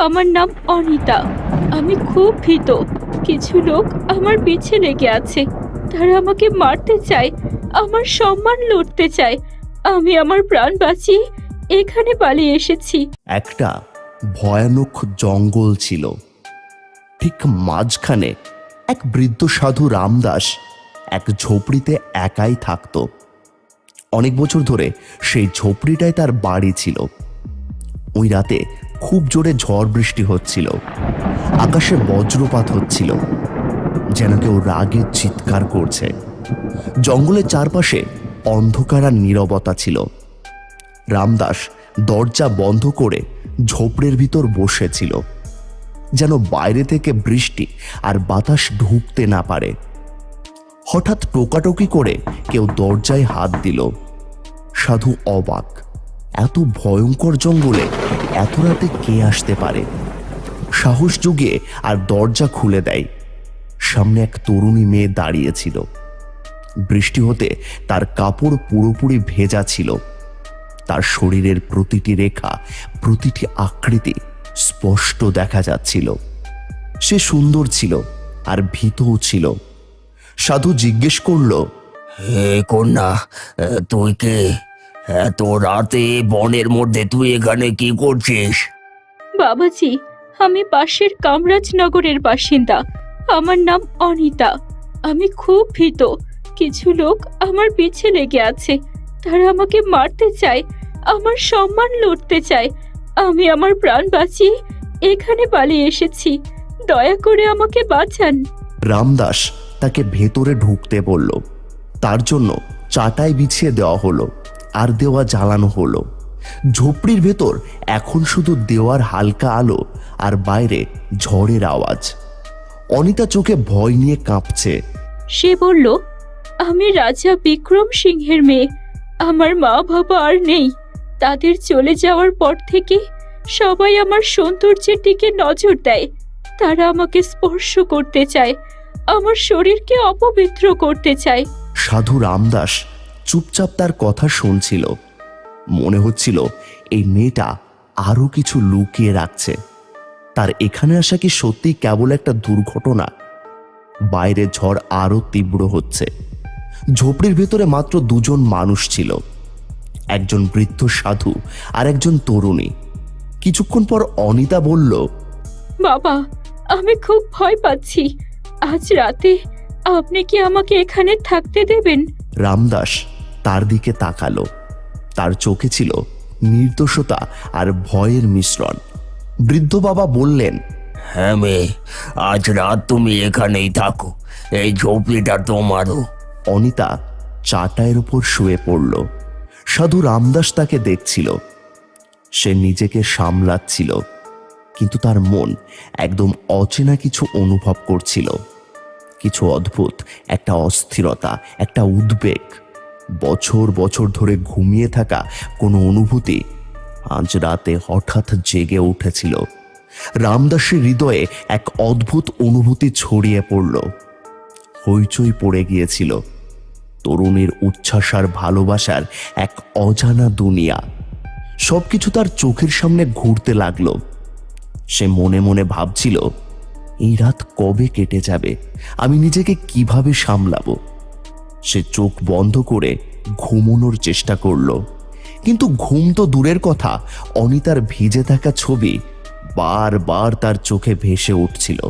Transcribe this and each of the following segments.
আমার নাম অনিতা। আমি খুব ভীত। কিছু লোক আমার পিছে লেগে আছে। তারা আমাকে মারতে চায়, আমার সম্মান লুটতে চায়। আমি আমার প্রাণ বাঁচিয়ে এখানে পালিয়ে এসেছি। একটা ভয়ানক জঙ্গল ছিল। ঠিক মাঝখানে এক বৃদ্ধ সাধু রামদাস এক ঝোপড়িতে একাই থাকত। অনেক বছর ধরে সেই ঝোপড়িটাই তার বাড়ি ছিল। ওই রাতে খুব জোরে ঝড় বৃষ্টি হচ্ছিল। আকাশে বজ্রপাত হচ্ছিল, যেন কেউ রাগে চিৎকার করছে। জঙ্গলের চারপাশে অন্ধকার আর নীরবতা ছিল। রামদাস দরজা বন্ধ করে ঝোপড়ের ভিতর বসেছিল, যেন বাইরে থেকে বৃষ্টি আর বাতাস ঢুকতে না পারে। হঠাৎ টোকাটকি করে কেউ দরজায় হাত দিল। সাধু অবাক। এত ভয়ঙ্কর জঙ্গলে এত রাতে কে আসতে পারে? সাহস যুগে আর দরজা খুলে দেয়। সামনে এক তরুণী মেয়ে দাঁড়িয়েছিল। বৃষ্টি হতে তার কাপড় পুরোপুরি ভেজা ছিল। তার শরীরের প্রতিটি রেখা, প্রতিটি আকৃতি স্পষ্ট দেখা যাচ্ছিল। সে সুন্দর ছিল আর ভীতও ছিল। সাধু জিজ্ঞেস করল, হে কন্যা তুই কে? এত রাতে বনের মধ্যে তুই এখানে কি করছিস? বাবাজি আমি পাশের কামরাজনগরের বাসিন্দা। আমার নাম অনিতা। আমি খুব ভীত। কিছু লোক আমার পিছে লেগে আছে। তারা আমাকে মারতে চায় আমার সম্মান লড়তে চায়। আমি আমার প্রাণ বাঁচিয়ে এখানে পালিয়ে এসেছি। দয়া করে আমাকে বাঁচান। রামদাস তাকে ভেতরে ঢুকতে বলল। তার জন্য চাটাই বিছিয়ে দেওয়া হলো। আর দেওয়া জ্বালানো হলো। ঝোপড়ির ভেতর এখন শুধু দেওয়ার হালকা আলো আর বাইরে ঝড়ের আওয়াজ। অনিতা চোখে ভয় নিয়ে কাঁপছে। সে বলল আমি রাজা বিক্রম সিংহের মেয়ে। আমার মা বাবা আর নেই। তাদের চলে যাওয়ার পর থেকে সবাই আমার সৌন্দর্যের দিকে নজর দেয়। তারা আমাকে স্পর্শ করতে চায়। আমার শরীরকে অপবিত্র করতে চায়। সাধু রামদাস চুপচাপ তার কথা শুনছিল। মনে হচ্ছিল এই মেয়েটা আরও কিছু লুকিয়ে রাখছে। তার এখানে আসা কি সত্যি কেবল একটা দুর্ঘটনা? বাইরে ঝড় আরও তীব্র হচ্ছে। ঝোপড়ির ভেতরে মাত্র দুজন মানুষ ছিল। একজন বৃদ্ধ সাধু আর একজন তরুণী। কিছুক্ষণ পর অনিতা বলল বাবা আমি খুব ভয় পাচ্ছি। আজ রাতে আপনি কি আমাকে এখানে থাকতে দেবেন? রামদাস তার দিকে তাকালো। তার চোখে ছিল নির্দোষতা আর ভয়ের মিশ্রণ। বৃদ্ধ বাবা বললেন হ্যাঁ মেয়ে আজ রাত তুমি এখানেই থাকো। এই ঝোপড়িটা তোমারও। অনিতা চাটায়ের উপর শুয়ে পড়ল। সাধু রামদাস তাকে দেখছিল। সে নিজেকে সামলাচ্ছিল কিন্তু তার মন একদম অচেনা কিছু অনুভব করছিল। কিছু অদ্ভুত একটা অস্থিরতা একটা উদ্বেগ। বছর বছর ধরে ঘুমিয়ে থাকা কোনো অনুভূতি আজ রাতে হঠাৎ জেগে উঠেছিল। রামদাসের হৃদয়ে এক অদ্ভুত অনুভূতি ছড়িয়ে পড়ল। হইচই পড়ে গিয়েছিল। তরুণীর উচ্ছ্বাস আর ভালোবাসার এক অজানা দুনিয়া। সবকিছু তার চোখের সামনে ঘুরতে লাগল। সে মনে মনে ভাবছিল, এই রাত কবে কেটে যাবে? আমি নিজেকে কীভাবে সামলাবো? সে চোখ বন্ধ করে ঘুমোনোর চেষ্টা করল। কিন্তু ঘুম তো দূরের কথা, অনিতার ভিজে থাকা ছবি বারবার তার চোখে ভেসে উঠছিল।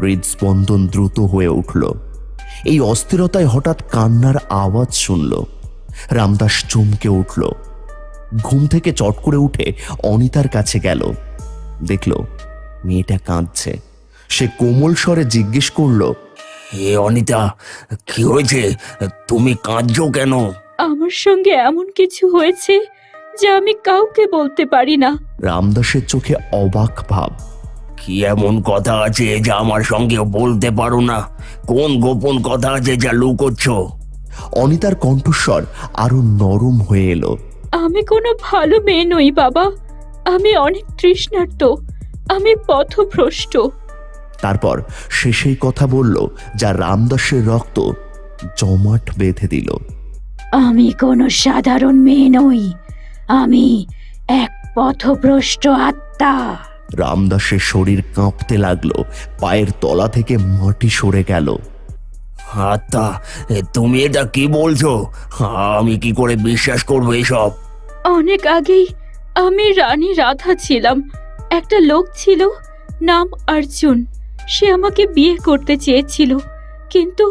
হৃদস্পন্দন দ্রুত হয়ে উঠল। এই অস্থিরতায় হঠাৎ কান্নার আওয়াজ শুনল। রামদাস চমকে উঠল। ঘুম থেকে চট করে উঠে অনিতার কাছে গেল। দেখল, মেয়েটা কাঁদছে। সে কোমল স্বরে জিজ্ঞেস করল হে অনিতা কি হয়েছে? তুমি কাঁদছো কেন? আমার সঙ্গে এমন কিছু হয়েছে যা আমি কাউকে বলতে পারি না। রামদাসের চোখে অবাক ভাব। কি এমন কথা আছে যা আমার সঙ্গে বলতে পারো না? কোন গোপন কথা আছে যা লুকোচ্ছ? অনিতার কণ্ঠস্বর আরও নরম হয়ে এলো। আমি কোনো ভালো মেয়ে নই বাবা। আমি অনেক তৃষ্ণার্ত। আমি পথভ্রষ্ট। তারপর সে সেই কথা বলল যা রামদাসের রক্ত জমাট বেঁধে দিল। আমি কোনো সাধারণ মেয়ে নই আমি এক পথভ্রষ্ট আত্মা। রামদাসের শরীর কাঁপতে লাগল পায়ের তলা থেকে মাটি সরে গেল। আত্মা তুমি এটা কি বলছো? আমি কি করে বিশ্বাস করব এসব? অনেক আগেই আমি রানী রাধা ছিলাম। একটা লোক ছিল নাম অর্জুন। সে আমাকে বিয়ে করতে চেয়েছিল, কিন্তু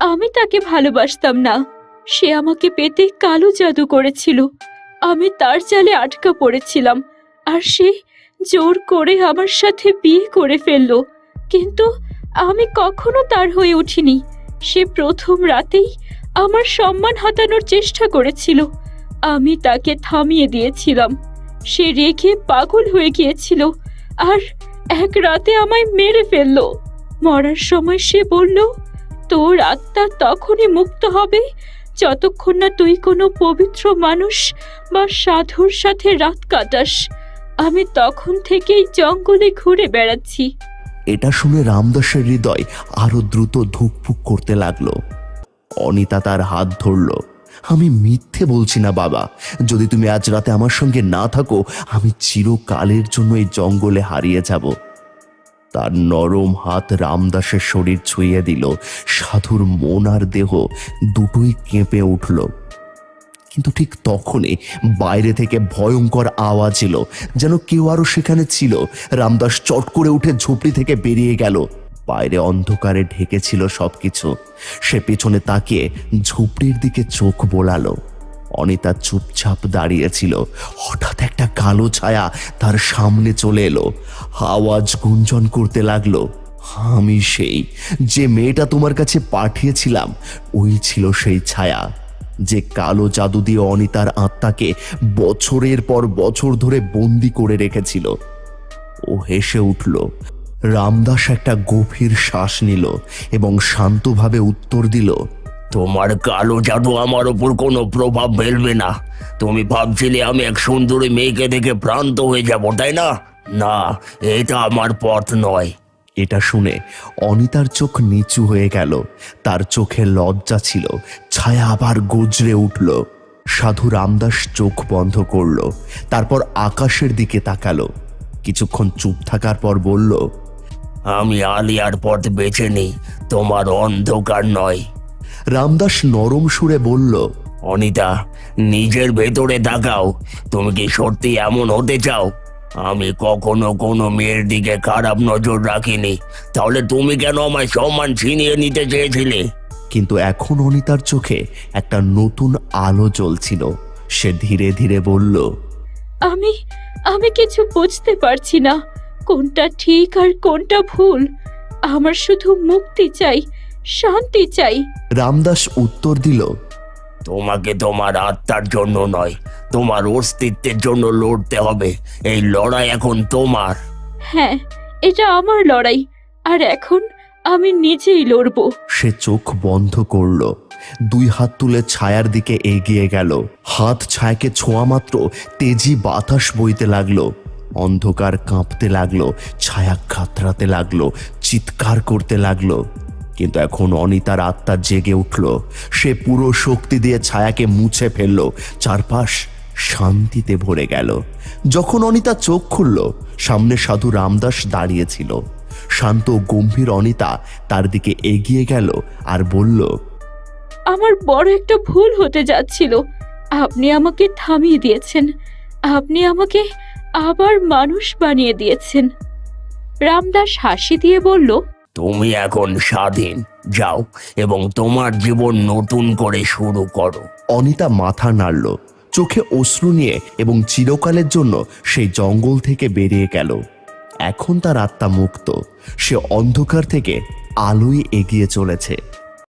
আমি তাকে ভালোবাসতাম না। সে আমাকে পেতে কালো জাদু করেছিল। আমি তার জালে আটকা পড়েছিলাম, আর সে জোর করে আমার সাথে বিয়ে করে ফেলল। কিন্তু আমি কখনো তার হয়ে উঠিনি। সে প্রথম রাতেই আমার সম্মান হাতানোর চেষ্টা করেছিল। আমি তাকে থামিয়ে দিয়েছিলাম। সে রেখে পাগল হয়ে গিয়েছিল, আর এক রাতে আমায় মেরে ফেলল। মরার সময় সে বলল, তোর আত্মা তখনই মুক্ত হবে যতক্ষণ না তুই কোনো পবিত্র মানুষ বা সাধুর সাথে রাত কাটাস। আমি তখন থেকেই জঙ্গলে ঘুরে বেড়াচ্ছি। এটা শুনে রামদাসের হৃদয় আরও দ্রুত ধুকপুক করতে লাগল। অনিতা তার হাত ধরল। আমি মিথ্যে বলছি না, বাবা। যদি তুমি আজ রাতে আমার সঙ্গে না থাকো, আমি চিরকালের জন্য এই জঙ্গলে হারিয়ে যাব। তার নরম হাত রামদাসের শরীর ছুঁয়ে দিল। সাধুর মন আর দেহ দুটোই কেঁপে উঠল। কিন্তু ঠিক তখনই বাইরে থেকে ভয়ঙ্কর আওয়াজ এলো, যেন কেউ আরও সেখানে ছিল। রামদাস চট করে উঠে ঝুপড়ি থেকে বেরিয়ে গেল। বাইরে অন্ধকারে ঢেকেছিল সবকিছু। সে পেছনে তাকিয়ে ঝুপড়ির দিকে চোখ বোলালো। অনিতা চুপচাপ দাঁড়িয়েছিল। হঠাৎ একটা কালো ছায়া তার সামনে চলে এলো। আওয়াজ গুঞ্জন করতে লাগল, আমি সেই যে মেয়েটা তোমার কাছে পাঠিয়েছিলাম, ওই ছিল সেই ছায়া। যে কালো জাদু দিয়ে অনিতার আত্মাকে বছরের পর বছর ধরে বন্দি করে রেখেছিল। ও হেসে উঠল রামদাস একটা গভীর শ্বাস নিল এবং শান্তভাবে উত্তর দিল তোমার কালো জাদু আমার ওপর কোনো প্রভাব ফেলবে না। তুমি ভাবছিলে আমি এক সুন্দরী মেয়েকে দেখে ভ্রান্ত হয়ে যাব তাই না? না এটা আমার পথ নয়। এটা শুনে অনিতার চোখ নিচু হয়ে গেল। তার চোখে লজ্জা ছিল ছায়া আবার গজরে উঠল। সাধু রামদাস চোখ বন্ধ করল তারপর আকাশের দিকে তাকালো। কিছুক্ষণ চুপ থাকার পর বলল আমি আলিয়ার পথ বেছে নিই তোমার অন্ধকার নয়। রামদাস নরম সুরে বলল অনিতা নিজের ভেতরে তাকাও তুমি কি সত্যি এমন হতে চাও? আমি কখনো কোনো মেয়ের দিকে খারাপ নজর রাখিনি তাহলে তুমি কেন আমায় সম্মান ছিনিয়ে নিতে চেয়েছিলে? কিন্তু এখন অনিতার চোখে একটা নতুন আলো জ্বলছিল। সে ধীরে ধীরে বলল আমি আমি কিছু বুঝতে পারছি না। কোনটা ঠিক আর কোনটা ভুল? আমার শুধু মুক্তি চাই শান্তি চাই। রামদাস উত্তর দিল তোমাকে তোমার আত্মার জন্য নয় তোমার অস্তিত্বের জন্য লড়তে হবে। এই লড়াই এখন তোমার। হ্যাঁ এটা আমার লড়াই আর এখন আমি নিজেই লড়বো। সে চোখ বন্ধ করল দুই হাত তুলে ছায়ার দিকে এগিয়ে গেল হাত ছায়াকে ছোঁয়া মাত্র তেজি বাতাস বইতে লাগল। অন্ধকার কাঁপতে লাগল ছায়া খাতরাতে লাগল, চিৎকার করতে লাগল। কিন্তু এখন অনিতার আত্মা জেগে উঠল। সে পুরো শক্তি দিয়ে ছায়াকে মুছে ফেলল। চারপাশ শান্তিতে ভরে গেল। যখন অনিতা চোখ খুলল, সামনে সাধু রামদাস দাঁড়িয়েছিল শান্ত গম্ভীর অনিতা তার দিকে এগিয়ে গেল আর বলল, আমার বড় একটা ভুল হতে যাচ্ছিল। আপনি আমাকে থামিয়ে দিয়েছেন। আপনি আমাকে আবার মানুষ বানিয়ে দিয়েছেন। রামদাস হাসি দিয়ে বলল তুমি এখন স্বাধীন যাও এবং তোমার জীবন নতুন করে শুরু করো। অনিতা মাথা নাড়ল চোখে অশ্রু নিয়ে এবং চিরকালের জন্য সেই জঙ্গল থেকে বেরিয়ে গেল। এখন তার আত্মা মুক্ত সে অন্ধকার থেকে আলোয় এগিয়ে চলেছে।